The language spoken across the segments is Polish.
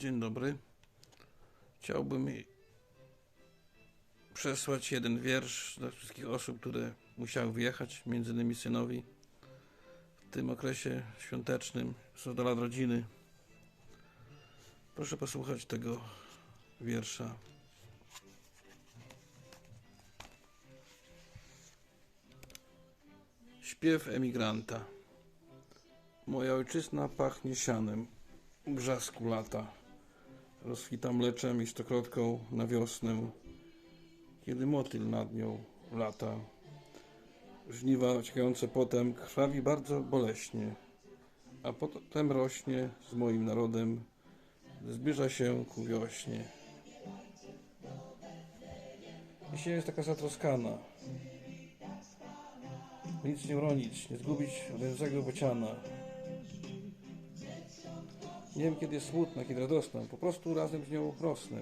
Dzień dobry. Chciałbym przesłać jeden wiersz dla wszystkich osób, które musiały wyjechać, między innymi synowi. W tym okresie świątecznym są do lat rodziny. Proszę posłuchać tego wiersza. Śpiew emigranta. Moja ojczyzna pachnie sianem, brzasku lata. Rozkwita mleczem i stokrotką na wiosnę, kiedy motyl nad nią lata. Żniwa ociekające potem krwawi bardzo boleśnie, a potem rośnie z moim narodem, zbliża się ku wiośnie. Jesień jest taka zatroskana, nic nie uronić, nie zgubić ryzego bociana. Nie wiem, kiedy jest smutna, kiedy radosna. Po prostu razem z nią rosnę.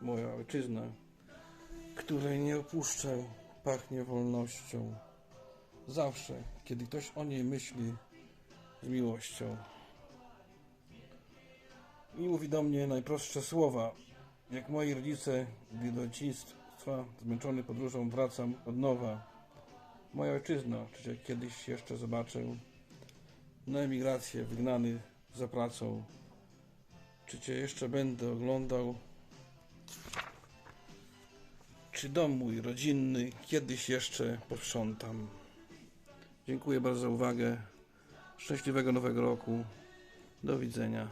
Moja ojczyzna, której nie opuszczę, pachnie wolnością. Zawsze, kiedy ktoś o niej myśli z miłością. I mówi do mnie najprostsze słowa. Jak moi rodzice, gdy do dzieciństwa zmęczony podróżą wracam od nowa. Moja ojczyzna, czy kiedyś jeszcze zobaczę? Na emigrację wygnany za pracą. Czy cię jeszcze będę oglądał? Czy dom mój rodzinny kiedyś jeszcze posprzątam? Dziękuję bardzo za uwagę. Szczęśliwego nowego roku. Do widzenia.